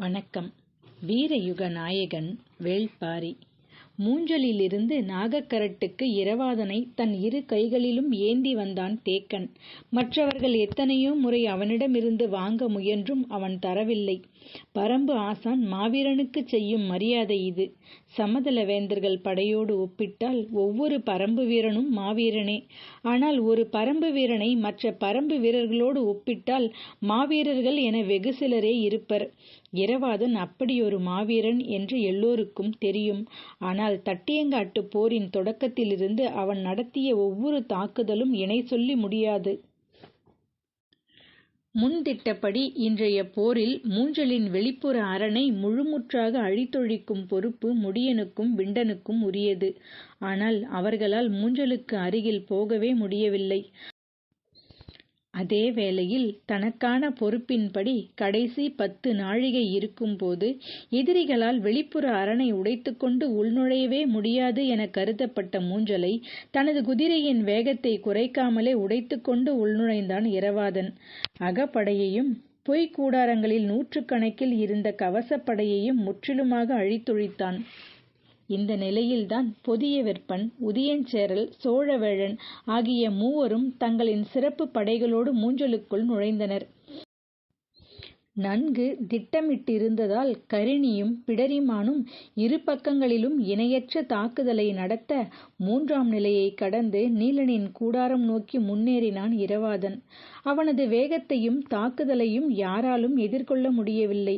வணக்கம் வீரயுக நாயகன் வேள்பாரி மூஞ்சலிலிருந்து நாகக்கரட்டுக்கு இரவாதனை தன் இரு கைகளிலும் ஏந்தி வந்தான் தேக்கன். மற்றவர்கள் எத்தனையோ முறை அவனிடமிருந்து வாங்க முயன்றும் அவன் தரவில்லை. பரம்பு ஆசான் மாவீரனுக்குச் செய்யும் மரியாதை இது. சமதள வேந்தர்கள் படையோடு ஒப்பிட்டால் ஒவ்வொரு பரம்பு வீரனும் மாவீரனே. ஆனால் ஒரு பரம்பு வீரனை மற்ற பரம்பு வீரர்களோடு ஒப்பிட்டால் மாவீரர்கள் என வெகு சிலரே இருப்பர். இரவாதன் அப்படியொரு மாவீரன் என்று எல்லோருக்கும் தெரியும். ஆனால் தட்டியங்காட்டுப் போரின் தொடக்கத்திலிருந்து அவன் நடத்திய ஒவ்வொரு தாக்குதலும் இணை சொல்லி முடியாது. முன்திட்டப்படி இன்றைய போரில் மூஞ்சலின் வெளிப்புற அரணை முழுமுற்றாக அழித்தொழிக்கும் பொறுப்பு முடியனுக்கும் விண்டனுக்கும் உரியது. ஆனால் அவர்களால் மூஞ்சலுக்கு அருகில் போகவே முடியவில்லை. அதே வேளையில் தனக்கான பொறுப்பின்படி கடைசி பத்து நாழிகை இருக்கும்போது எதிரிகளால் வெளிப்புற அரணை உடைத்துக்கொண்டு உள்நுழையவே முடியாது என கருதப்பட்ட மூஞ்சலை தனது குதிரையின் வேகத்தை குறைக்காமலே உடைத்துக்கொண்டு உள்நுழைந்தான் இரவாதன். அகப்படையையும் பொய்க் கூடாரங்களில் நூற்றுக்கணக்கில் இருந்த கவசப்படையையும் முற்றிலுமாக அழித்தொழித்தான். இந்த நிலையில்தான் பொதியவெற்பன், உதியஞ்சேரல், சோழவேழன் ஆகிய மூவரும் தங்களின் சிறப்புப் படைகளோடு மூஞ்சலுக்குள் நுழைந்தனர். நன்கு திட்டமிட்டிருந்ததால் கரிணியும் பிடரிமானும் இரு பக்கங்களிலும் இணையற்ற தாக்குதலை நடத்த மூன்றாம் நிலையைக் கடந்து நீலனின் கூடாரம் நோக்கி முன்னேறினான் இரவாதன். அவனது வேகத்தையும் தாக்குதலையும் யாராலும் எதிர்கொள்ள முடியவில்லை.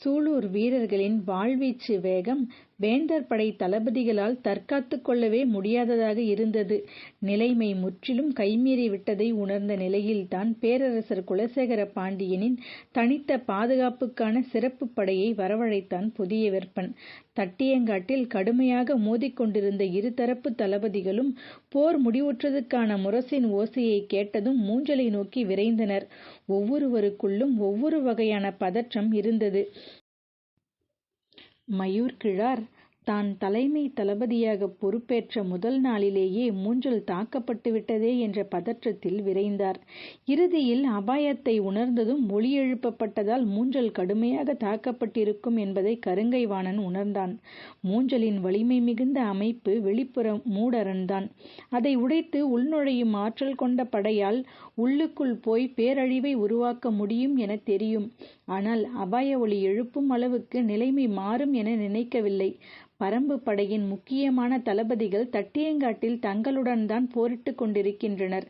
சூலூர் வீரர்களின் வாள்வீச்சு வேகம் வேந்தர் படைத் தளபதிகளால் தற்காத்துக் கொள்ளவே முடியாததாக இருந்தது. நிலைமை முற்றிலும் கைமீறி விட்டதை உணர்ந்த நிலையில்தான் பேரரசர் குலசேகர பாண்டியனின் தனித்த பாதுகாப்புக்கான சிறப்புப் படையை வரவழைத்தான் புதிய வெற்பன் தட்டியங்காட்டில் கடுமையாக மோதிக் கொண்டிருந்த இரு தரப்புத் தளபதிகளும் போர் முடிவுற்றதுக்கான முரசின் ஓசையைக் கேட்டதும் மூஞ்சலை நோக்கி விரைந்தனர். ஒவ்வொருவருக்குள்ளும் ஒவ்வொரு வகையான பதற்றம் இருந்தது. மயூர்கிழார் தான் தலைமை தளபதியாகப் பொறுப்பேற்ற முதல் நாளிலேயே மூஞ்சல் தாக்கப்பட்டு விட்டதே என்ற பதற்றத்தில் விரைந்தார். இறுதியில் அபாயத்தை உணர்ந்ததும் ஒலி எழுப்பப்பட்டதால் மூஞ்சல் கடுமையாகத் தாக்கப்பட்டிருக்கும் என்பதை கருங்கை வாணன் உணர்ந்தான். மூஞ்சலின் வலிமை மிகுந்த அமைப்பு வெளிப்புற மூடரண்தான். அதை உடைத்து உள்நுழையும் ஆற்றல் கொண்ட படையால் உள்ளுக்குள் போய் பேரழிவை உருவாக்க முடியும் எனத் தெரியும். ஆனால் அபாய ஒலி எழுப்பும் அளவுக்கு நிலைமை மாறும் என நினைக்கவில்லை. பரம்பு படையின் முக்கியமான தளபதிகள் தட்டியங்காட்டில் தங்களுடன்தான் போரிட்டுக் கொண்டிருக்கின்றனர்.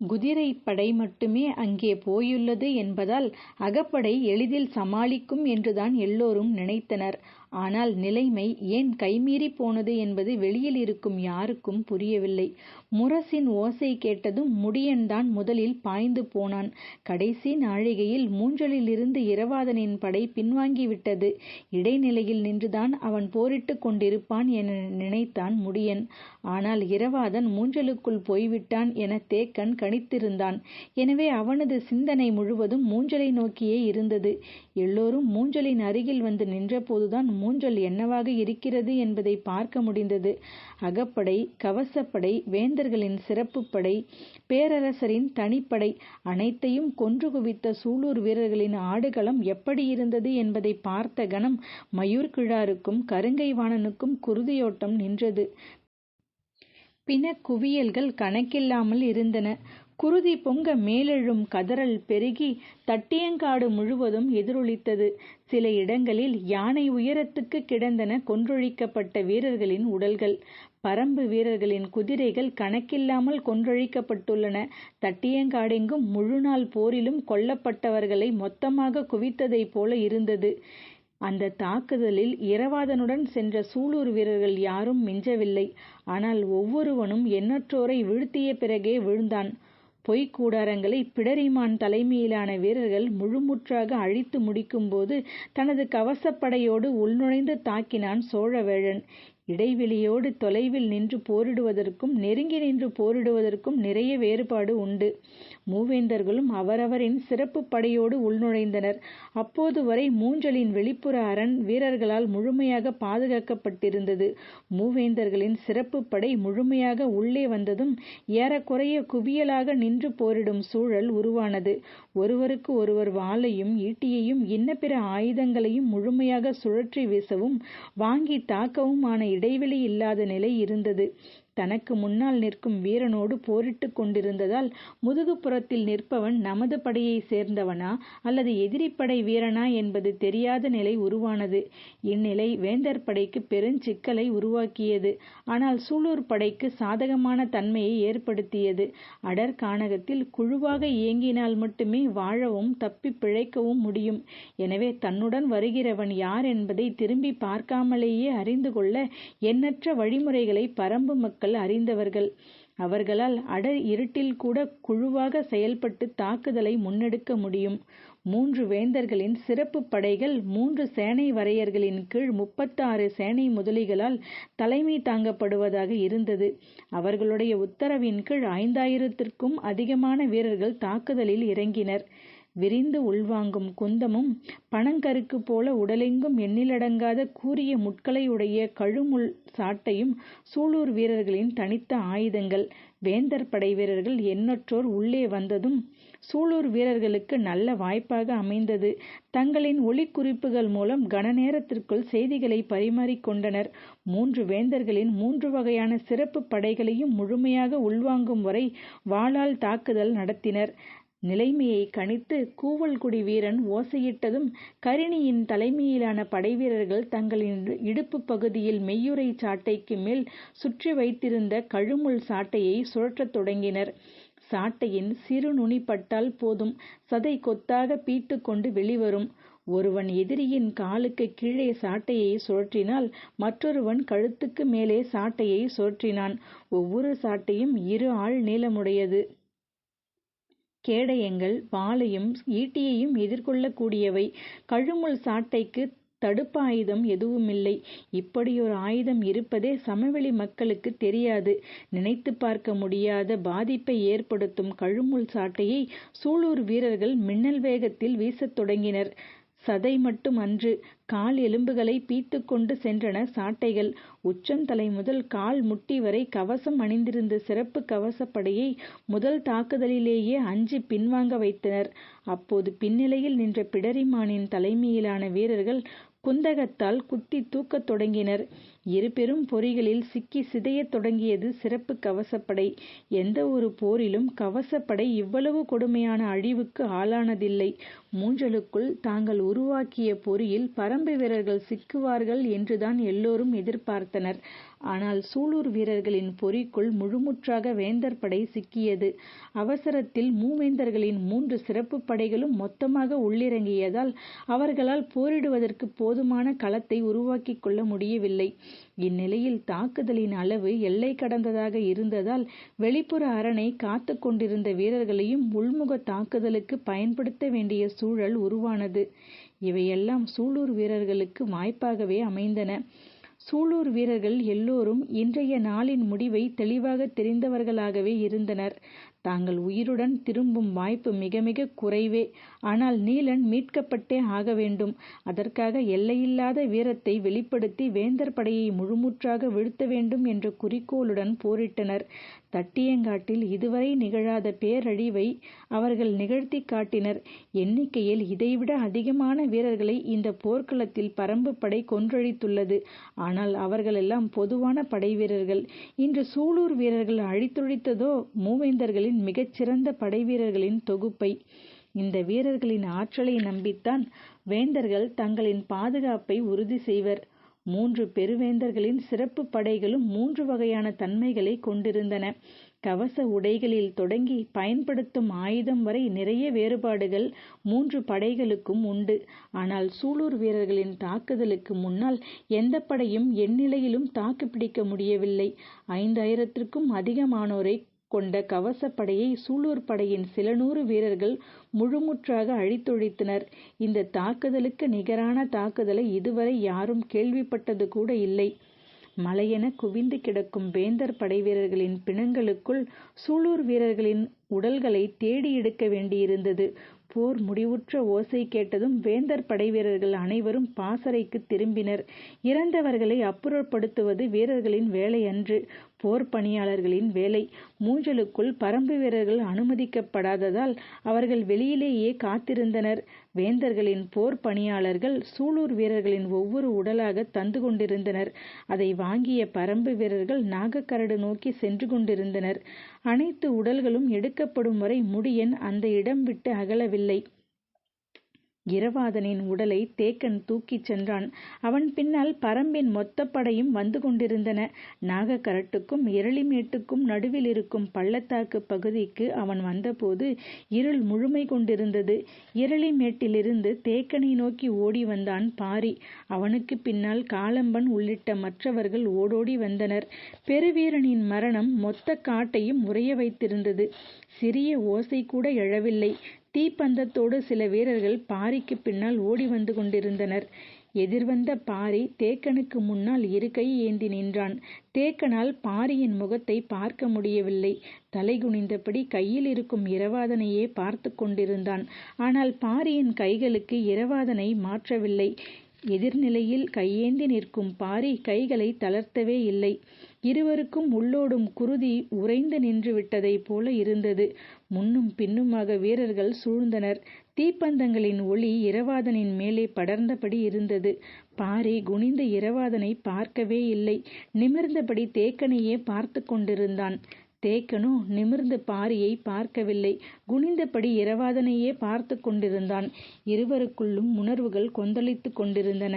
குதிரைப்படை மட்டுமே அங்கே போயுள்ளது என்பதால் அகப்படை எளிதில் சமாளிக்கும் என்றுதான் எல்லோரும் நினைத்தனர். ஆனால் நிலைமை ஏன் கைமீறிப் போனது என்பது வெளியில் இருக்கும் யாருக்கும் புரியவில்லை. முரசின் ஓசை கேட்டதும் முடியன்தான் முதலில் பாய்ந்து போனான். கடைசி நாழிகையில் மூஞ்சலிலிருந்து இரவாதனின் படை பின்வாங்கிவிட்டது. இடைநிலையில் நின்றுதான் அவன் போரிட்டுக் கொண்டிருப்பான் என நினைத்தான் முடியன். ஆனால் இரவாதன் மூஞ்சலுக்குள் போய்விட்டான் என தேக்கன் கணித்திருந்தான். எனவே அவனது சிந்தனை முழுவதும் மூஞ்சலை நோக்கியே இருந்தது. எல்லோரும் மூஞ்சலின் அருகில் வந்து நின்றபோதுதான் மூஞ்சல் என்னவாக இருக்கிறது என்பதை பார்க்க முடிந்தது. அகப்படை, கவசப்படை, வேந்தர்களின் சிறப்பு படை, பேரரசரின் தனிப்படை அனைத்தையும் கொன்று குவித்த சூலூர் வீரர்களின் ஆடுகளம் எப்படி இருந்தது என்பதை பார்த்த கணம் மயூர்கிழாருக்கும் கருங்கை வாணனுக்கும் குருதியோட்டம் நின்றது. பிண குவியல்கள் கணக்கில்லாமல் இருந்தன. குருதி பொங்க மேலெழும் கதறல் பெருகி தட்டியங்காடு முழுவதும் எதிரொலித்தது. சில இடங்களில் யானை உயரத்துக்கு கிடந்தன கொன்றொழிக்கப்பட்ட வீரர்களின் உடல்கள். பரம்பு வீரர்களின் குதிரைகள் கணக்கில்லாமல் கொன்றொழிக்கப்பட்டுள்ளன. தட்டியங்காடெங்கும் முழுநாள் போரிலும் கொல்லப்பட்டவர்களை மொத்தமாக குவித்ததைப் போல இருந்தது. அந்த தாக்குதலில் இரவாதனுடன் சென்ற சூலூர் வீரர்கள் யாரும் மிஞ்சவில்லை. ஆனால் ஒவ்வொருவனும் எண்ணற்றோரை வீழ்த்திய பிறகே வீழ்ந்தான். பொய்க் கூடாரங்களை பிடரிமான் தலைமையிலான வீரர்கள் முழுமுற்றாக அழித்து முடிக்கும்போது தனது கவசப்படையோடு உள்நுழைந்து தாக்கினான் சோழவேழன். இடைவெளியோடு தொலைவில் நின்று போரிடுவதற்கும் நெருங்கி நின்று போரிடுவதற்கும் நிறைய வேறுபாடு உண்டு. மூவேந்தர்களும் அவரவரின் சிறப்பு படையோடு உள்நுழைந்தனர். அப்போது வரை மூஞ்சலின் வெளிப்புற அரண் வீரர்களால் முழுமையாக பாதுகாக்கப்பட்டிருந்தது. மூவேந்தர்களின் சிறப்பு படை முழுமையாக உள்ளே வந்ததும் ஏறக்குறைய குவியலாக நின்று போரிடும் சூழல் உருவானது. ஒருவருக்கு ஒருவர் வாளையும் ஈட்டியையும் இன்ன பிற ஆயுதங்களையும் முழுமையாக சுழற்றி வீசவும் வாங்கி தாக்கவுமான இடைவெளி இல்லாத நிலை இருந்தது. தனக்கு முன்னால் நிற்கும் வீரனோடு போரிட்டுக் கொண்டிருந்ததால் முதுகுப்புறத்தில் நிற்பவன் நமது படையை சேர்ந்தவனா அல்லது எதிரிப்படை வீரனா என்பது தெரியாத நிலை உருவானது. இந்நிலை வேந்தர் படைக்கு பெருஞ்சிக்கலை உருவாக்கியது. ஆனால் சூலூர் படைக்கு சாதகமான தன்மையை ஏற்படுத்தியது. அடர்கானகத்தில் குழுவாக இயங்கினால் மட்டுமே வாழவும் தப்பி பிழைக்கவும் முடியும். எனவே தன்னுடன் வருகிறவன் யார் என்பதை திரும்பி பார்க்காமலேயே அறிந்து கொள்ள எண்ணற்ற வழிமுறைகளை பரம்பு மக்கள் அறிந்தவர்கள். அவர்களால் அடர் இருட்டில் கூட குழுவாக செயல்பட்டு தாக்குதலை முன்னெடுக்க முடியும். மூன்று வேந்தர்களின் சிறப்பு படைகள் மூன்று சேனை வரையர்களின் கீழ் முப்பத்தாறு சேனை முதலிகளால் தலைமை தாங்கப்படுவதாக இருந்தது. அவர்களுடைய உத்தரவின் கீழ் ஐந்தாயிரத்திற்கும் அதிகமான வீரர்கள் தாக்குதலில் இறங்கினர். விரிந்து உள்வாங்கும் குந்தமும் பனங்கருக்கு போல உடலெங்கும் எண்ணிலடங்காத கூரிய முட்களை உடைய கழுமுள் சாட்டையும் சூலூர் வீரர்களின் தனித்த ஆயுதங்கள். வேந்தர் படை வீரர்கள் எண்ணற்றோர் உள்ளே வந்ததும் சூலூர் வீரர்களுக்கு நல்ல வாய்ப்பாக அமைந்தது. தங்களின் ஒளிக்குறிப்புகள் மூலம் கனநேரத்திற்குள் செய்திகளை பரிமாறிக்கொண்டனர் மூன்று வேந்தர்களின் மூன்று வகையான சிறப்பு படைகளையும் முழுமையாக உள்வாங்கும் வரை வாளால் தாக்குதல் நடத்தினர். நிலைமையை கணித்து கூவல்குடி வீரன் ஓசையிட்டதும் கரிணியின் தலைமையிலான படைவீரர்கள் தங்களின் இடுப்பு பகுதியில் மெய்யுறை சாட்டைக்கு மேல் சுற்றி வைத்திருந்த கழுமுள் சாட்டையை சுழற்றத் தொடங்கினர். சாட்டையின் சிறு நுனி பட்டால் போதும் சதை கொத்தாக பீட்டுக்கொண்டு கொண்டு வெளிவரும். ஒருவன் எதிரியின் காலுக்கு கீழே சாட்டையை சுழற்றினால் மற்றொருவன் கழுத்துக்கு மேலே சாட்டையை சுழற்றினான். ஒவ்வொரு சாட்டையும் இரு ஆள் நீளமுடையது. கேடயங்கள் வாளையும் ஈட்டியையும் எதிர்கொள்ளக்கூடியவை. கழுமுள் சாட்டைக்கு தடுப்பாயுதம் எதுவுமில்லை. இப்படியொரு ஆயுதம் இருப்பதே சமவெளி மக்களுக்கு தெரியாது. நினைத்து பார்க்க முடியாத பாதிப்பை ஏற்படுத்தும் கழுமுள் சாட்டையை சூலூர் வீரர்கள் மின்னல் வேகத்தில் வீசத் தொடங்கினர். சதை மட்டும் அன்று கால் எலும்புகளை பீத்து கொண்டு சென்றன சாட்டைகள். உச்சந்தலை முதல் கால் முட்டி வரை கவசம் அணிந்திருந்த சிறப்பு கவசப்படையை முதல் தாக்குதலிலேயே அஞ்சி பின்வாங்க வைத்தனர். அப்போது பின்னிலையில் நின்ற பிடரிமானின் தலைமையிலான வீரர்கள் குந்தகத்தால் குத்தி தூக்கத் தொடங்கினர். இரு பெரும் பொறிகளில் சிக்கி சிதையத் தொடங்கியது சிறப்பு கவசப்படை. எந்த ஒரு போரிலும் கவசப்படை இவ்வளவு கொடுமையான அழிவுக்கு ஆளானதில்லை. மூஞ்சலுக்குள் தாங்கள் உருவாக்கிய பொறியில் பரம்பு வீரர்கள் சிக்குவார்கள் என்றுதான் எல்லோரும் எதிர்பார்த்தனர். ஆனால் சூலூர் வீரர்களின் பொறிக்குள் முழுமுற்றாக வேந்தர் படை சிக்கியது. அவசரத்தில் மூவேந்தர்களின் மூன்று சிறப்பு படைகளும் மொத்தமாக உள்ளிறங்கியதால் அவர்களால் போரிடுவதற்கு போதுமான களத்தை உருவாக்கிக் கொள்ள முடியவில்லை. இந்நிலையில் தாக்குதலின் அளவு எல்லை கடந்ததாக இருந்ததால் வெளிப்புற அரணை காத்து கொண்டிருந்த வீரர்களையும் உள்முக தாக்குதலுக்கு பயன்படுத்த வேண்டிய சூழல் உருவானது. இவையெல்லாம் சூலூர் வீரர்களுக்கு வாய்ப்பாகவே அமைந்தன. சூலூர் வீரர்கள் எல்லோரும் இன்றைய நாளின் முடிவை தெளிவாக தெரிந்தவர்களாகவே இருந்தனர். தாங்கள் உயிருடன் திரும்பும் வாய்ப்பு மிக மிக குறைவே. ஆனால் நீலன் மீட்கப்பட்டே ஆக வேண்டும். அதற்காக எல்லையில்லாத வீரத்தை வெளிப்படுத்தி வேந்தர் படையை முழுமுற்றாக வீழ்த்த வேண்டும் என்ற குறிக்கோளுடன் போரிட்டனர். தட்டியங்காட்டில் இதுவரை நிகழாத பேரழிவை அவர்கள் நிகழ்த்தி காட்டினர். எண்ணிக்கையில் இதைவிட அதிகமான வீரர்களை இந்த போர்க்களத்தில் பரம்பு படை கொன்றழித்துள்ளது. ஆனால் அவர்களெல்லாம் பொதுவான படை வீரர்கள். இன்று சூலூர் வீரர்கள் அழித்தொழித்ததோ மூவேந்தர்களின் மிகச்சிறந்த படை வீரர்களின் தொகுப்பை. இந்த வீரர்களின் ஆற்றலை நம்பித்தான் வேந்தர்கள் தங்களின் பாதுகாப்பை உறுதி செய்வர். மூன்று பெருவேந்தர்களின் சிறப்பு படைகளும் மூன்று வகையான தன்மைகளை கொண்டிருந்தன. கவச உடைகளில் தொடங்கி பயன்படுத்தும் ஆயுதம் வரை நிறைய வேறுபாடுகள் மூன்று படைகளுக்கும் உண்டு. ஆனால் சூலூர் வீரர்களின் தாக்குதலுக்கு முன்னால் எந்த படையும் எந்நிலையிலும் தாக்குப்பிடிக்க முடியவில்லை. ஐந்தாயிரத்திற்கும் அதிகமானோரை கொண்ட கவசப்படையை சூலூர் படையின் சில நூறு வீரர்கள் முழுமுற்றாக அழித்தொழித்தனர் இந்த தாக்குதலுக்கு நிகரான தாக்குதலை இதுவரை யாரும் கேள்விப்பட்டது கூட இல்லை மலையென குவிந்து கிடக்கும் வேந்தர் படைவீரர்களின் பிணங்களுக்குள் சூலூர் வீரர்களின் உடல்களை தேடி எடுக்க வேண்டியிருந்தது. போர் முடிவுற்ற ஓசை கேட்டதும் வேந்தர் படைவீரர்கள் அனைவரும் பாசறைக்கு திரும்பினர். இறந்தவர்களை அப்புறப்படுத்துவது வீரர்களின் வேலையன்று போர் பணியாளர்களின் வேலை. மூஞ்சலுக்குள் பரம்பு வீரர்கள் அனுமதிக்கப்படாததால் அவர்கள் வெளியிலேயே காத்திருந்தனர். வேந்தர்களின் போர் பணியாளர்கள் சூலூர் வீரர்களின் ஒவ்வொரு உடலாக தந்து கொண்டிருந்தனர். அதை வாங்கிய பரம்பு வீரர்கள் நாகக்கரடு நோக்கி சென்று கொண்டிருந்தனர். அனைத்து உடல்களும் எடுக்கப்படும் வரை முடியன் அந்த இடம் விட்டு அகலவில்லை. இரவாதனின் உடலை தேக்கன் தூக்கிச் சென்றான். அவன் பின்னால் பறம்பின் மொத்த படையும் வந்து கொண்டிருந்தன. நாகக்கரட்டுக்கும் இரளிமேட்டுக்கும் நடுவில் இருக்கும் பள்ளத்தாக்கு பகுதிக்கு அவன் வந்தபோது இருள் முழுமை கொண்டிருந்தது. இரளிமேட்டிலிருந்து தேக்கனை நோக்கி ஓடி வந்தான் பாரி. அவனுக்கு பின்னால் காலம்பன் உள்ளிட்ட மற்றவர்கள் ஓடோடி வந்தனர். பெருவீரனின் மரணம் மொத்த காட்டையும் உறைய வைத்திருந்தது. சிறிய ஓசை கூட எழவில்லை. தீப்பந்தத்தோடு சில வீரர்கள் பாரிக்கு பின்னால் ஓடி வந்து கொண்டிருந்தனர். எதிர்வந்த பாரி தேக்கனுக்கு முன்னால் இரு கை ஏந்தி நின்றான். தேக்கனால் பாரியின் முகத்தை பார்க்க முடியவில்லை. தலைகுனிந்தபடி கையில் இருக்கும் இரவாதனையே பார்த்து கொண்டிருந்தான். ஆனால் பாரியின் கைகளுக்கு இரவாதனை மாற்றவில்லை. எதிர்நிலையில் கையேந்தி நிற்கும் பாரி கைகளை தளர்த்தவே இல்லை. இருவருக்கும் உள்ளோடும் குருதி உறைந்து நின்று விட்டதைப் போல இருந்தது. முன்னும் பின்னுமாக வீரர்கள் சூழ்ந்தனர். தீப்பந்தங்களின் ஒளி இரவாதனின் மேலே படர்ந்தபடி இருந்தது. பாரி குனிந்து இரவாதனை பார்க்கவே இல்லை. நிமிர்ந்தபடி தேக்கனையே பார்த்து கொண்டிருந்தான். தேக்கனோ நிமிர்ந்து பாரியை பார்க்கவில்லை. குனிந்தபடி இரவாதனையே பார்த்து கொண்டிருந்தான். இருவருக்குள்ளும் உணர்வுகள் கொந்தளித்துக் கொண்டிருந்தன.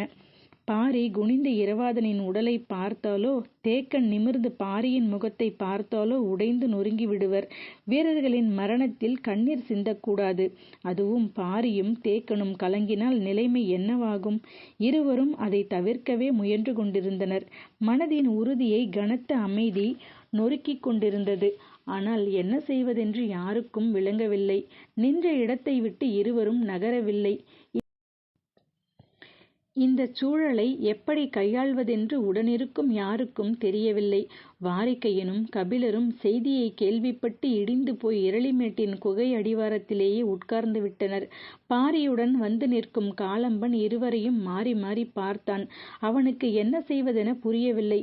பாரி குனிந்து இரவாதனின் உடலைப் பார்த்தாலோ தேக்கன் நிமிர்ந்து பாரியின் முகத்தைப் பார்த்தாலோ உடைந்து நொறுங்கி விடுவர். வீரர்களின் மரணத்தில் கண்ணீர் சிந்தக்கூடாது. அதுவும் பாரியும் தேக்கனும் கலங்கினால் நிலைமை என்னவாகும்? இருவரும் அதைத் தவிர்க்கவே முயன்று கொண்டிருந்தனர். மனதின் உறுதியை கனத்த அமைதி நொறுக்கிக் கொண்டிருந்தது. ஆனால் என்ன செய்வதென்று யாருக்கும் விளங்கவில்லை. நின்ற இடத்தை விட்டு இருவரும் நகரவில்லை. இந்தச் சூழலை எப்படி கையாள்வதென்று உடனிருக்கும் யாருக்கும் தெரியவில்லை. வாரிகையனும் கபிலரும் செய்தியைக் கேள்விப்பட்டு இடிந்து போய் இரளிமேட்டின் குகை அடிவாரத்திலேயே உட்கார்ந்து விட்டனர். பாரியுடன் வந்து நிற்கும் காலம்பன் இருவரையும் மாறி மாறிப் பார்த்தான். அவனுக்கு என்ன செய்வதென புரியவில்லை.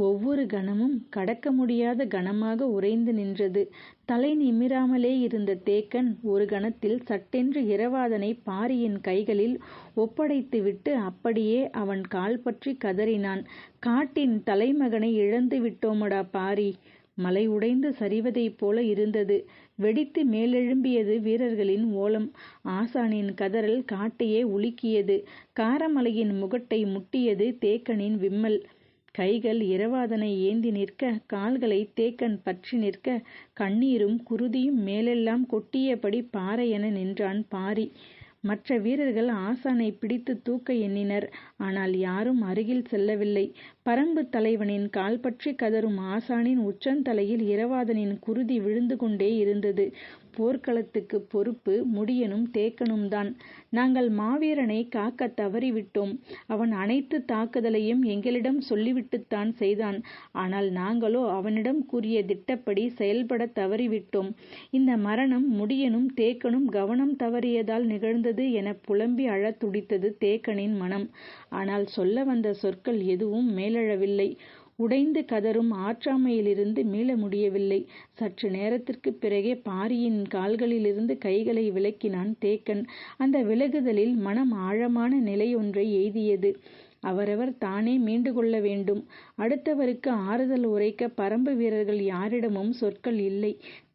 ஒவ்வொரு கணமும் கடக்க முடியாத கணமாக உறைந்து நின்றது. தலை நிமிராமலே இருந்த தேக்கன் ஒரு கணத்தில் சட்டென்று இரவாதனைப் பாரியின் கைகளில் ஒப்படைத்துவிட்டு அப்படியே அவன் கால்பற்றிக் கதறினான். காட்டின் தலைமகனை இழந்து விட்டோமடா பாரி. மலை உடைந்து சரிவதைப் போல இருந்தது. வெடித்து மேலெழும்பியது வீரர்களின் ஓலம். ஆசானின் கதறல் காட்டையே உலுக்கியது. காரமலையின் முகட்டை முட்டியது தேக்கனின் விம்மல். கைகள் இரவாதனை ஏந்தி நிற்க கால்களை தேக்கன் பற்றி நிற்க கண்ணீரும் குருதியும் மேலெல்லாம் கொட்டியபடி பாறையென நின்றான் பாரி. மற்ற வீரர்கள் ஆசானை பிடித்து தூக்க எண்ணினர். ஆனால் யாரும் அருகில் செல்லவில்லை. பரம்பு தலைவனின் கால்பற்றிக் கதறும் ஆசானின் உச்சந்தலையில் இரவாதனின் குருதி விழுந்து கொண்டே இருந்தது. போர்க்களத்துக்குப் பொறுப்பு முடியனும் தேக்கனும்தான். நாங்கள் மாவீரனைக் காக்கத் தவறிவிட்டோம். அவன் அனைத்துத் தாக்குதலையும் எங்களிடம் சொல்லிவிட்டுத்தான் செய்தான். ஆனால் நாங்களோ அவனிடம் கூறிய திட்டப்படி செயல்படத் தவறிவிட்டோம். இந்த மரணம் முடியனும் தேக்கனும் கவனம் தவறியதால் நிகழ்ந்தது எனப் புலம்பி அழத் துடித்தது தேக்கனின் மனம். ஆனால் சொல்ல வந்த சொற்கள் எதுவும் மேலெழவில்லை. உடைந்து கதறும் ஆற்றாமையிலிருந்து மீள முடியவில்லை. சற்று நேரத்திற்குப் பிறகே பாரியின் கால்களிலிருந்து கைகளை விலக்கினான் தேக்கன். அந்த விலகுதலில் மனம் ஆழமான நிலையொன்றை எய்தியது. அவரவர் தானே மீண்டு கொள்ள வேண்டும். அடுத்தவருக்கு ஆறுதல் உரைக்க பரம்பு வீரர்கள் யாரிடமும் சொற்கள் இல்லை.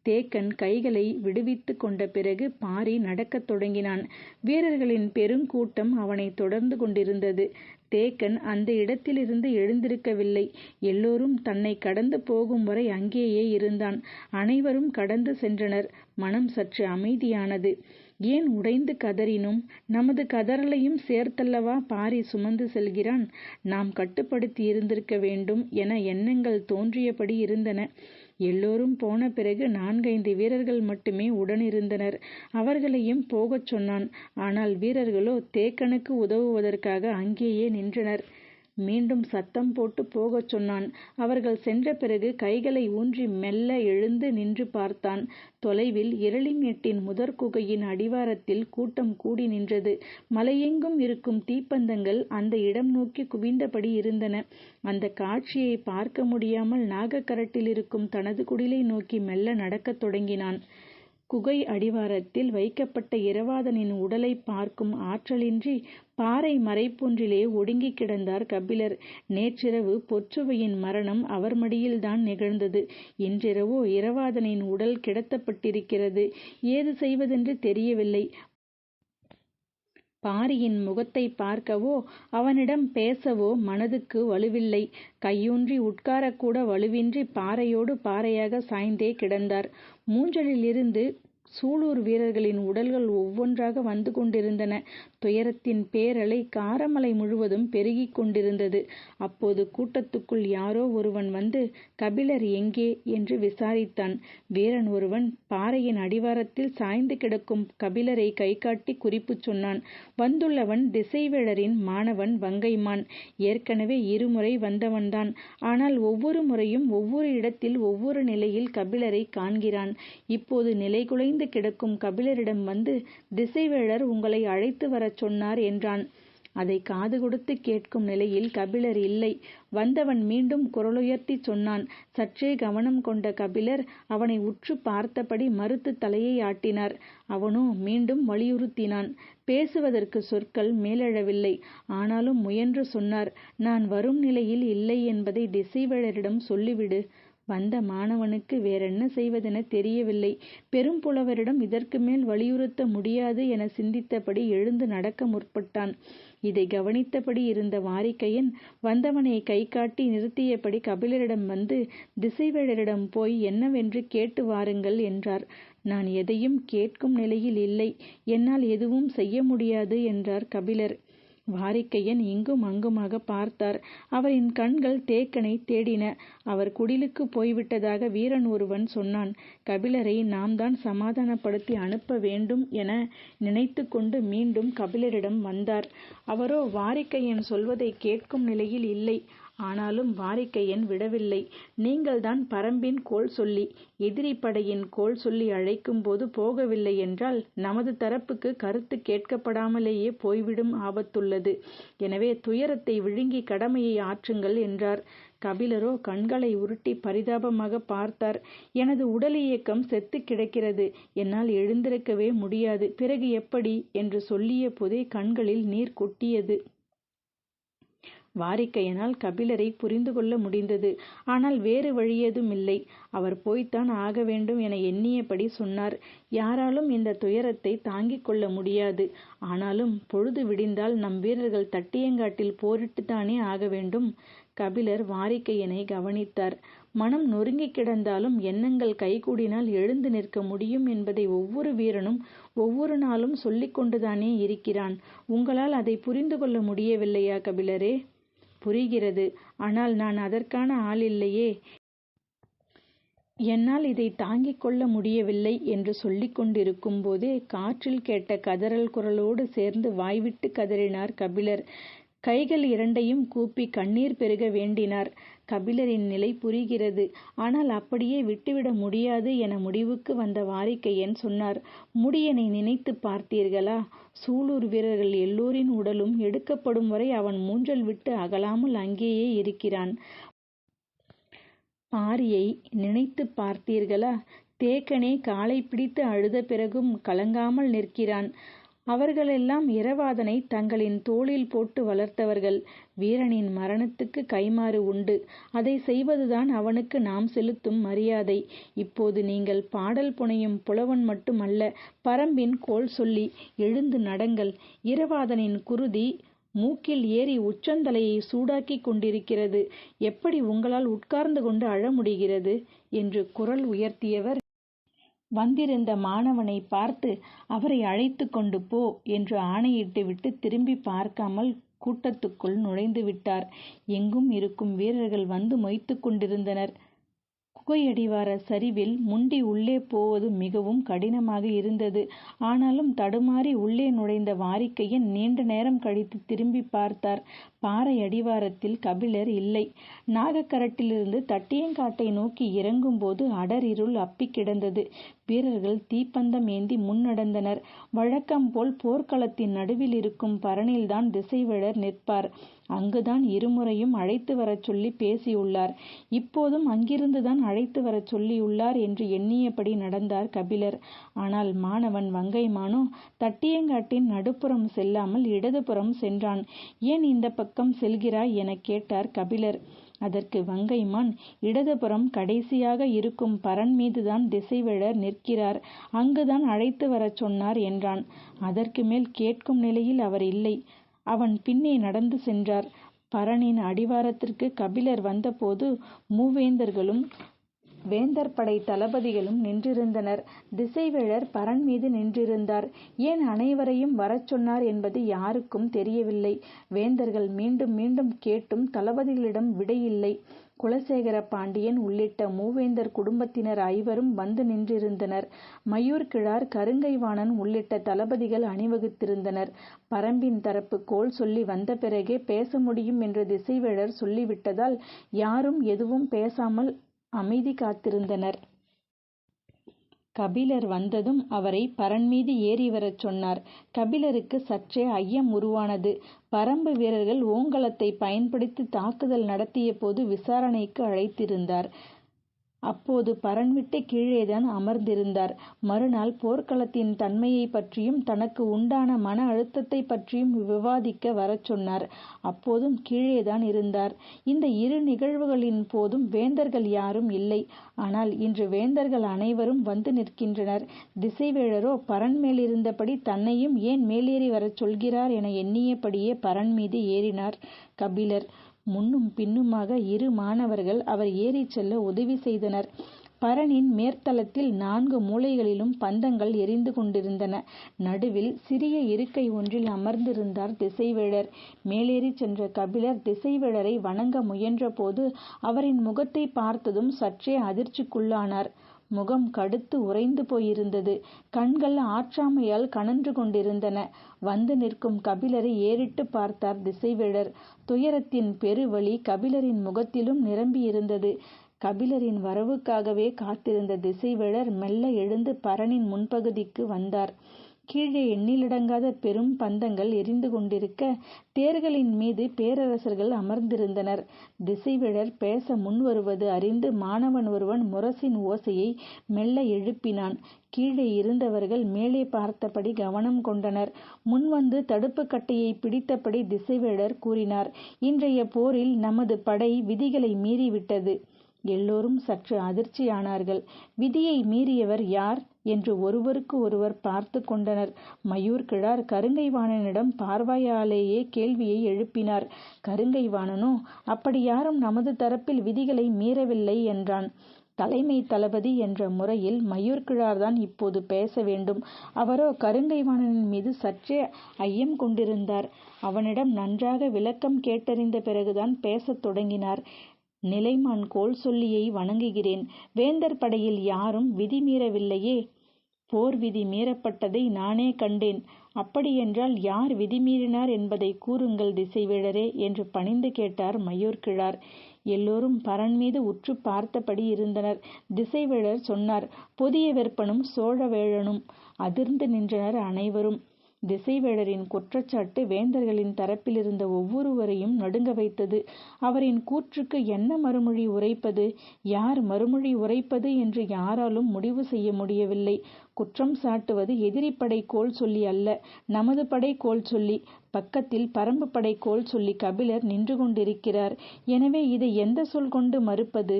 தேக்கன் கைகளை விடுவித்துக் கொண்ட பிறகு பாரி நடக்கத் தொடங்கினான். வீரர்களின் பெருங்கூட்டம் அவனைத் தொடர்ந்து கொண்டிருந்தது. தேக்கன் அந்த இடத்திலிருந்து எழுந்திருக்கவில்லை. எல்லோரும் தன்னை கடந்து போகும் வரை அங்கேயே இருந்தான். அனைவரும் கடந்து சென்றனர். மனம் சற்று அமைதியானது. ஏன் உடைந்து கதறினோம்? நமது கதறலையும் சேர்த்தல்லவா பாரி சுமந்து செல்கிறான். நாம் கட்டுப்படுத்தி இருந்திருக்க வேண்டும் என எண்ணங்கள் தோன்றியபடி இருந்தன. எல்லோரும் போன பிறகு நான்கைந்து வீரர்கள் மட்டுமே உடனிருந்தனர். அவர்களையும் போகச் சொன்னான். ஆனால் வீரர்களோ தேக்கனுக்கு உதவுவதற்காக அங்கேயே நின்றனர். மீண்டும் சத்தம் போட்டு போகச் சொன்னான். அவர்கள் சென்ற பிறகு கைகளை ஊன்றி மெல்ல எழுந்து நின்று பார்த்தான். தொலைவில் இரளிமேட்டின் முதற் குகையின் அடிவாரத்தில் கூட்டம் கூடி நின்றது. மலையெங்கும் இருக்கும் தீப்பந்தங்கள் அந்த இடம் நோக்கிக் குவிந்தபடி இருந்தன. அந்தக் காட்சியைப் பார்க்க முடியாமல் நாகக்கரட்டிலிருக்கும் தனது குடிலை நோக்கி மெல்ல நடக்கத் தொடங்கினான். குகை அடிவாரத்தில் வைக்கப்பட்ட இரவாதனின் உடலைப் பார்க்கும் ஆற்றலின்றி பாறை மறைப்பொன்றிலே ஒடுங்கிக் கிடந்தார் கபிலர். நேற்றிரவு பொற்றுவையின் மரணம் அவர் மடியில்தான் நிகழ்ந்தது. இன்றிரவோ இரவாதனின் உடல் கிடத்தப்பட்டிருக்கிறது. ஏது செய்வதென்று தெரியவில்லை. பாரியின் முகத்தைப் பார்க்கவோ அவனிடம் பேசவோ மனதுக்கு வலுவில்லை. கையூன்றி உட்காரக்கூட வலுவின்றி பாறையோடு பாறையாக சாய்ந்தே கிடந்தார். மூஞ்சலிலிருந்து சூலூர் வீரர்களின் உடல்கள் ஒவ்வொன்றாக வந்து கொண்டிருந்தன. துயரத்தின் பேரலை காரமலை முழுவதும் பெருகிக் கொண்டிருந்தது. அப்போது கூட்டத்துக்குள் யாரோ ஒருவன் வந்து கபிலர் எங்கே? என்று விசாரித்தான். வீரன் ஒருவன் பாறையின் அடிவாரத்தில் சாய்ந்து கிடக்கும் கபிலரை கைகாட்டி குறிப்பு சொன்னான். வந்துள்ளவன் திசைவேளரின் மாணவன் வங்கைமான். ஏற்கனவே இருமுறை வந்தவன்தான். ஆனால் ஒவ்வொரு முறையும் ஒவ்வொரு இடத்தில் ஒவ்வொரு நிலையில் கபிலரை காண்கிறான். இப்போது நிலைகுலைந்து கிடக்கும் கபிலரிடம் வந்து திசைவேளர் உங்களை அழைத்து வரச் சொன்னார் என்றான். அதை காது கொடுத்து கேட்கும் நிலையில் கபிலர் இல்லை. வந்தவன் மீண்டும் குரலுயர்த்தி சொன்னான். சற்றே கவனம் கொண்ட கபிலர் அவனை உற்று பார்த்தபடி மறுத்து தலையை ஆட்டினார். அவனோ மீண்டும் வலியுறுத்தினான். பேசுவதற்கு சொற்கள் மேலெழவில்லை. ஆனாலும் முயன்று சொன்னார். நான் வரும் நிலையில் இல்லை என்பதை திசைவேழரிடம் சொல்லிவிடு. வந்த மாணவனுக்கு வேறென்ன செய்வதெனத் தெரியவில்லை. பெரும்புலவரிடம் இதற்குமேல் வலியுறுத்த முடியாது எனச் சிந்தித்தபடி எழுந்து நடக்க முற்பட்டான். இதைக் கவனித்தபடி இருந்த வாரிகையன் வந்தவனைக் கைகாட்டி நிறுத்தியபடி கபிலரிடம் வந்து திசைவேழரிடம் போய் என்னவென்று கேட்டு வாருங்கள் என்றார். நான் எதையும் கேட்கும் நிலையில் இல்லை. என்னால் எதுவும் செய்ய முடியாது என்றார் கபிலர். வாரிக்கையன் இங்கும் அங்குமாகப் பார்த்தார். அவரின் கண்கள் தேக்கனைத் தேடின. அவர் குடிலுக்குப் போய்விட்டதாக வீரன் ஒருவன் சொன்னான். கபிலரை நாம்தான் சமாதானப்படுத்தி அனுப்ப வேண்டும் என நினைத்துக் கொண்டு மீண்டும் கபிலரிடம் வந்தார். அவரோ வாரிக்கையன் சொல்வதைக் கேட்கும் நிலையில் இல்லை. ஆனாலும் வாரிக்கையன் விடவில்லை. நீங்கள்தான் பரம்பின் கோள் சொல்லி. எதிரி படையின் கோள் சொல்லி அழைக்கும்போது போகவில்லை என்றால் நமது தரப்புக்கு கருத்து கேட்கப்படாமலேயே போய்விடும் ஆபத்துள்ளது. எனவே துயரத்தை விழுங்கி கடமையை ஆற்றுங்கள் என்றார். கபிலரோ கண்களை உருட்டிப் பரிதாபமாக பார்த்தார். எனது உடல் இயக்கம் செத்து கிடக்கிறது. என்னால் எழுந்திருக்கவே முடியாது. பிறகு எப்படி? என்று சொல்லிய போதே கண்களில் நீர் கொட்டியது. வாரிக்கையனால் கபிலரை புரிந்து கொள்ள முடிந்தது. ஆனால் வேறு வழியேதுமில்லை. அவர் போய்த்தான் ஆக வேண்டும் என எண்ணியபடி சொன்னார். யாராலும் இந்த துயரத்தை தாங்கிக் கொள்ள முடியாது. ஆனாலும் பொழுது விடிந்தால் நம் வீரர்கள் தட்டியங்காட்டில் போரிட்டுத்தானே ஆக வேண்டும். கபிலர் வாரிக்கையனை கவனித்தார். மனம் நொறுங்கிக் கிடந்தாலும் எண்ணங்கள் கைகூடினால் எழுந்து நிற்க முடியும் என்பதை ஒவ்வொரு வீரனும் ஒவ்வொரு நாளும் சொல்லிக் கொண்டுதானே இருக்கிறான். உங்களால் அதை புரிந்து கொள்ள முடியவில்லையா கபிலரே? புரிகிறது. ஆனால் நான் அதற்கான ஆள் இல்லையே என்னால் இதை தாங்கிக் கொள்ள முடியவில்லை என்று சொல்லிக் கொண்டிருக்கும் போதே காற்றில் கேட்ட கதறல் குரலோடு சேர்ந்து வாய்விட்டு கதறினார் கபிலர். கைகள் இரண்டையும் கூப்பிக் கண்ணீர் பெருக வேண்டினார். கபிலரின் நிலை புரிகிறது. ஆனால் அப்படியே விட்டுவிட முடியாது என முடிவுக்கு வந்த வாரிக்கையன் சொன்னார். முடியனை நினைத்துப் பார்த்தீர்களா? சூலூர் வீரர்கள் எல்லோரின் உடலும் எடுக்கப்படும் வரை அவன் மூஞ்சல் விட்டு அகலாமல் அங்கேயே இருக்கிறான். பாரியை நினைத்து பார்த்தீர்களா? தேக்கனே காலை பிடித்து அழுத பிறகும் கலங்காமல் நிற்கிறான். அவர்களெல்லாம் இரவாதனைத் தங்களின் தோளில் போட்டு வளர்த்தவர்கள். வீரனின் மரணத்துக்குக் கைம்மாறு உண்டு. அதைச் செய்வதுதான் அவனுக்கு நாம் செலுத்தும் மரியாதை. இப்போது நீங்கள் பாடல் புனையும் புலவன் மட்டுமல்ல பரம்பின் கோல் சொல்லி. எழுந்து நடங்கள். இரவாதனின் குருதி மூக்கில் ஏறி உச்சந்தலையை சூடாக்கிக் கொண்டிருக்கிறது. எப்படி உங்களால் உட்கார்ந்து கொண்டு அழ முடிகிறது? என்று குரல் உயர்த்தியவர் வந்திருந்த மாணவனை பார்த்து அவரை அழைத்து கொண்டு போ என்று ஆணையிட்டுவிட்டு திரும்பி பார்க்காமல் கூட்டத்துக்குள் நுழைந்துவிட்டார். எங்கும் இருக்கும் வீரர்கள் வந்து மொய்த்துக் கொண்டிருந்தனர். குகையடிவார சரிவில் முண்டி உள்ளே போவது மிகவும் கடினமாக இருந்தது. ஆனாலும் தடுமாறி உள்ளே நுழைந்த வாரிக்கையன் நீண்ட நேரம் கழித்து திரும்பிப் பார்த்தார். பாறை அடிவாரத்தில் கபிலர் இல்லை. நாகக்கரட்டிலிருந்து தட்டியங்காட்டை நோக்கி இறங்கும்போது அடர் இருள் அப்பிக் கிடந்தது. வீரர்கள் தீப்பந்தம் ஏந்தி முன் வழக்கம் போல் போர்க்களத்தின் நடுவில் இருக்கும் பரணில்தான் திசைவேழர் நிற்பார். அங்குதான் இருமுறையும் அழைத்து வரச் சொல்லி பேசியுள்ளார். இப்போதும் அங்கிருந்துதான் அழைத்து வரச் சொல்லியுள்ளார் என்று எண்ணியபடி நடந்தார் கபிலர். ஆனால் மாணவன் வங்கைமானோ தட்டியங்காட்டின் நடுப்புறம் செல்லாமல் இடதுபுறம் சென்றான். ஏன் இந்த பக்கம் செல்கிறாய்? எனக் கேட்டார் கபிலர். அதற்கு வங்கைமான் இடதுபுறம் கடைசியாக இருக்கும் பரன் மீதுதான் திசைவேழர் நிற்கிறார். அங்குதான் அழைத்து வரச் சொன்னார் என்றான். அதற்கு மேல் கேட்கும் நிலையில் அவர் இல்லை. அவன் பின்னே நடந்து சென்றார். பரணின் அடிவாரத்திற்கு கபிலர் வந்தபோது மூவேந்தர்களும் வேந்தர் படை தளபதிகளும் நின்றிருந்தனர். திசைவேழர் பரன் மீது நின்றிருந்தார். ஏன் அனைவரையும் வரச் சொன்னார் என்பது யாருக்கும் தெரியவில்லை. வேந்தர்கள் மீண்டும் மீண்டும் கேட்டும் தளபதிகளிடம் விடையில்லை. குலசேகர பாண்டியன் உள்ளிட்ட மூவேந்தர் குடும்பத்தினர் ஐவரும் வந்து நின்றிருந்தனர். மயூர்கிழார் கருங்கைவாணன் உள்ளிட்ட தளபதிகள் அணிவகுத்திருந்தனர். பரம்பின் தரப்பு கோல் சொல்லி வந்த பிறகே பேச முடியும் என்று திசைவேழர் சொல்லிவிட்டதால் யாரும் எதுவும் பேசாமல் அமைதி காத்திருந்தனர். கபிலர் வந்ததும் அவரை பரண் மீது ஏறி வரச் சொன்னார். கபிலருக்கு சற்றே ஐயம் உருவானது. பரம்பு வீரர்கள் ஓங்கலத்தைப் பயன்படுத்தி தாக்குதல் நடத்தியபோது விசாரணைக்கு அழைத்திருந்தார். அப்போது பரன்விட்டு கீழேதான் அமர்ந்திருந்தார். மறுநாள் போர்க்களத்தின் தன்மையைப் பற்றியும் தனக்கு உண்டான மன அழுத்தத்தைப் பற்றியும் விவாதிக்க வரச் சொன்னார். அப்போதும் கீழேதான் இருந்தார். இந்த இரு நிகழ்வுகளின் போதும் வேந்தர்கள் யாரும் இல்லை. ஆனால் இன்று வேந்தர்கள் அனைவரும் வந்து நிற்கின்றனர். திசைவேழரோ பரன் மேலிருந்தபடி தன்னையும் ஏன் மேலேறி வரச் சொல்கிறார் என எண்ணியபடியே பரன் மீது ஏறினார் கபிலர். முன்னும் பின்னுமாக இரு மாணவர்கள் அவர் ஏறிச் செல்ல உதவி செய்தனர். பரணின் மேற்தளத்தில் நான்கு மூலைகளிலும் பந்தங்கள் எரிந்து கொண்டிருந்தன. நடுவில் சிறிய இருக்கை ஒன்றில் அமர்ந்திருந்தார் திசைவேழர். மேலேறிச் சென்ற கபிலர் திசைவேழரை வணங்க முயன்றபோது அவரின் முகத்தைப் பார்த்ததும் சற்றே அதிர்ச்சிக்குள்ளானார். முகம் கடுத்து உறைந்து போயிருந்தது. கண்கள் ஆற்றாமையால் கனன்று கொண்டிருந்தன. வந்து நிற்கும் கபிலரை ஏறிட்டு பார்த்தார் திசைவேழர். துயரத்தின் பெருவழி கபிலரின் முகத்திலும் நிரம்பியிருந்தது. கபிலரின் வரவுக்காகவே காத்திருந்த திசைவேழர் மெல்ல எழுந்து பரணின் முன்பகுதிக்கு வந்தார். கீழே எண்ணிலடங்காத பெரும் பந்தங்கள் எரிந்து கொண்டிருக்க தேர்களின் மீது பேரரசர்கள் அமர்ந்திருந்தனர். திசைவேழர் பேச முன்வருவது அறிந்து மாணவன் ஒருவன் முரசின் ஓசையை மெல்ல எழுப்பினான். கீழே இருந்தவர்கள் மேலே பார்த்தபடி கவனம் கொண்டனர். முன்வந்து தடுப்பு கட்டையை பிடித்தபடி திசைவேழர் கூறினார் இன்றைய போரில் நமது படை விதிகளை மீறிவிட்டது. எல்லோரும் சற்று அதிர்ச்சியானார்கள். விதியை மீறியவர் யார்? என்று ஒருவருக்கு ஒருவர் பார்த்துக் கொண்டனர். மயூர்கிழார் கருங்கைவாணனிடம் பார்வையாலேயே கேள்வியை எழுப்பினார். கருங்கைவாணனோ அப்படி யாரும் நமது தரப்பில் விதிகளை மீறவில்லை என்றான். தலைமை தளபதி என்ற முறையில் மயூர்கிழார்தான் இப்போது பேச வேண்டும். அவரோ கருங்கைவாணனின் மீது சற்றே ஐயம் கொண்டிருந்தார். அவனிடம் நன்றாக விளக்கம் கேட்டறிந்த பிறகுதான் பேசத் தொடங்கினார். நிலைமான் கோல் சொல்லியை வணங்குகிறேன். வேந்தர் படையில் யாரும் விதி மீறவில்லையே. போர் விதி மீறப்பட்டதை நானே கண்டேன். அப்படியென்றால் யார் விதி மீறினார் கூறுங்கள் திசைவேழரே என்று பணிந்து கேட்டார் மயூர்கிழார். எல்லோரும் பரன் மீது உற்று பார்த்தபடி இருந்தனர். திசைவேழர் சொன்னார் புதிய வெப்பனும் சோழவேழனும். அதிர்ந்து நின்றனர் அனைவரும். திசைவேடரின் குற்றச்சாட்டு வேந்தர்களின் தரப்பிலிருந்த ஒவ்வொருவரையும் நடுங்க வைத்தது. அவரின் கூற்றுக்கு என்ன மறுமொழி உரைப்பது? யார் மறுமொழி உரைப்பது என்று யாராலும் முடிவு செய்ய முடியவில்லை. குற்றம் சாட்டுவது எதிரிப்படை கோல் சொல்லி அல்ல. நமது படை கோல் சொல்லி. பக்கத்தில் பரம்பு படை கோல் சொல்லி கபிலர் நின்று கொண்டிருக்கிறார். எனவே இதை எந்த சொல் கொண்டு மறுப்பது?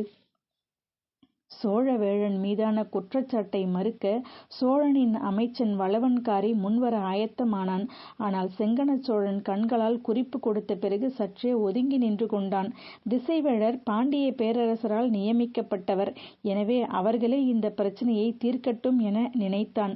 சோழவேழன் மீதான குற்றச்சாட்டை மறுக்க சோழனின் அமைச்சன் வளவன்காரி முன்வர ஆயத்தமானான். ஆனால் செங்கணச் சோழன் கண்களால் குறிப்பு கொடுத்த பிறகு சற்றே ஒதுங்கி நின்று கொண்டான். திசைவேழர் பாண்டியப் பேரரசரால் நியமிக்கப்பட்டவர். எனவே அவர்களே இந்த பிரச்சனையை தீர்க்கட்டும் என நினைத்தான்.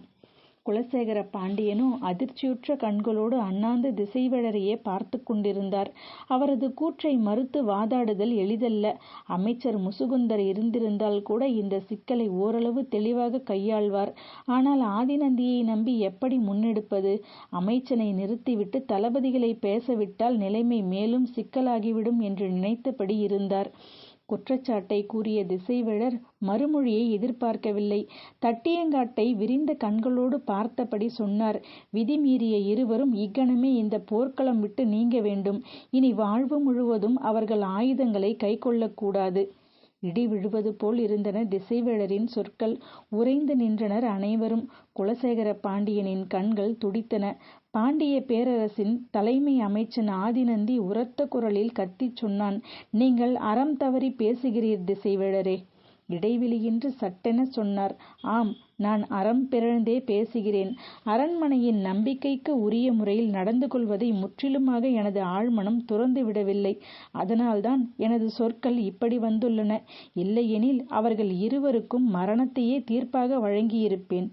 குலசேகர பாண்டியனும் அதிர்ச்சியுற்ற கண்களோடு அண்ணாந்து திசைவேழரையே பார்த்து கொண்டிருந்தார். அவரது கூற்றை மறுத்து வாதாடுதல் எளிதல்ல. அமைச்சர் முசுகுந்தர் இருந்திருந்தால் கூட இந்த சிக்கலை ஓரளவு தெளிவாக கையாள்வார். ஆனால் ஆதிநந்தியை நம்பி எப்படி முன்னெடுப்பது? அமைச்சனை நிறுத்திவிட்டு தளபதிகளை பேசவிட்டால் நிலைமை மேலும் சிக்கலாகிவிடும் என்று நினைத்தபடி இருந்தார். குற்றச்சாட்டை கூறிய திசைவேழர் மறுமொழியை எதிர்பார்க்கவில்லை. தட்டியங்காட்டை விரிந்த கண்களோடு பார்த்தபடி சொன்னார். விதி மீறிய இருவரும் இக்கணமே இந்த போர்க்களம் விட்டு நீங்க வேண்டும். இனி வாழ்வு முழுவதும் அவர்கள் ஆயுதங்களை கைக்கொள்ளக்கூடாது இடி விழுவது போல் இருந்தன திசைவேழரின் சொற்கள். உறைந்து நின்றனர் அனைவரும். குலசேகர பாண்டியனின் கண்கள் துடித்தன. பாண்டிய பேரரசின் தலைமை அமைச்சன் ஆதிநந்தி உரத்த குரலில் கத்திச் சொன்னான் நீங்கள் அறம் தவறி பேசுகிறீர் திசைவேழரே இடைவெளியின்றி சட்டென சொன்னார் ஆம் நான் அறம் பிறழ்ந்தே பேசுகிறேன். அரண்மனையின் நம்பிக்கைக்கு உரிய முறையில் நடந்து கொள்வதை முற்றிலுமாக எனது ஆழ்மனம் துறந்து விடவில்லை. அதனால்தான் எனது சொற்கள் இப்படி வந்துள்ளன. இல்லையெனில் அவர்கள் இருவருக்கும் மரணத்தையே தீர்ப்பாக வழங்கியிருப்பேன்.